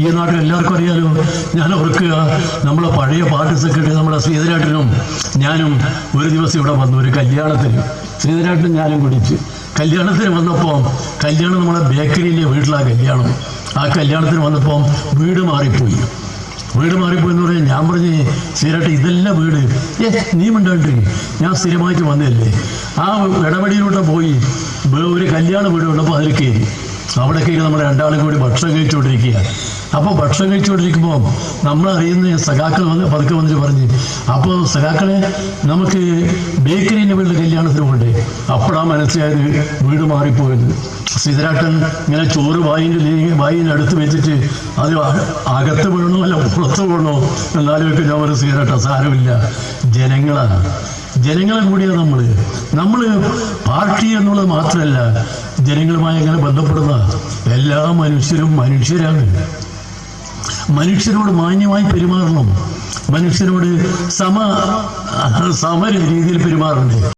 ഈ നാട്ടിൽ എല്ലാവർക്കും അറിയാലോ ഞാൻ ഓർക്കുക നമ്മളെ പഴയ പാർട്ടി സെക്രട്ടറി നമ്മുടെ ശ്രീധരാട്ടനും ഞാനും ഒരു ദിവസം ഇവിടെ വന്നു ഒരു കല്യാണത്തിന്. ശ്രീധരാട്ടനും ഞാനും കുടിച്ച്. കല്യാണത്തിന് വന്നപ്പോൾ കല്യാണം നമ്മളെ ബേക്കറിയിലെ വീട്ടിലാ കല്യാണം. ആ കല്യാണത്തിന് വന്നപ്പോൾ വീട് മാറിപ്പോയി. വീട് മാറിപ്പോയി എന്ന് പറഞ്ഞാൽ ഞാൻ പറഞ്ഞ് ശ്രീരാട്ട് ഇതല്ല വീട്. ഏ നീ മിണ്ടാണ്ട് ഞാൻ സ്ഥിരമായിട്ട് വന്നതല്ലേ. ആ ഇടപെടിയിലൂടെ പോയി ഒരു കല്യാണ വീട് ഉള്ളപ്പോൾ അതിൽ കയറി. അവിടെ കയറി നമ്മുടെ രണ്ടാളും കൂടി ഭക്ഷണം കഴിച്ചുകൊണ്ടിരിക്കുക അപ്പോൾ ഭക്ഷണം കഴിച്ചുകൊണ്ടിരിക്കുമ്പോൾ നമ്മളറിയുന്ന സഖാക്കൾ വന്ന് പതുക്കെ വന്നിട്ട് പറഞ്ഞ് അപ്പോൾ സഖാക്കളെ നമുക്ക് ബേക്കറിന്റെ വീട്ടിൽ കല്യാണത്തിന് പോകണ്ടേ അപ്പോഴാ മനസ്സിലായത് വീട് മാറിപ്പോയത്. സീതരാട്ടൻ ഇങ്ങനെ ചോറ് വായിന്റെ വായിന്റെ അടുത്ത് വെച്ചിട്ട് അത് അകത്ത് വീണോ അല്ല പുറത്ത് വീണോ എന്നാലും ഞാൻ ഒരു സീതരാട്ടൻ സാരമില്ല. ജനങ്ങളാണ് ജനങ്ങളെ കൂടിയാണ് നമ്മൾ നമ്മൾ പാർട്ടി എന്നുള്ളത് മാത്രമല്ല ജനങ്ങളുമായി എങ്ങനെ ബന്ധപ്പെടുന്ന എല്ലാ മനുഷ്യരും മനുഷ്യരാണ്. മനുഷ്യരോട് മാന്യമായി പെരുമാറണം. മനുഷ്യരോട് സമ സമര രീതിയിൽ പെരുമാറണ്ടേ?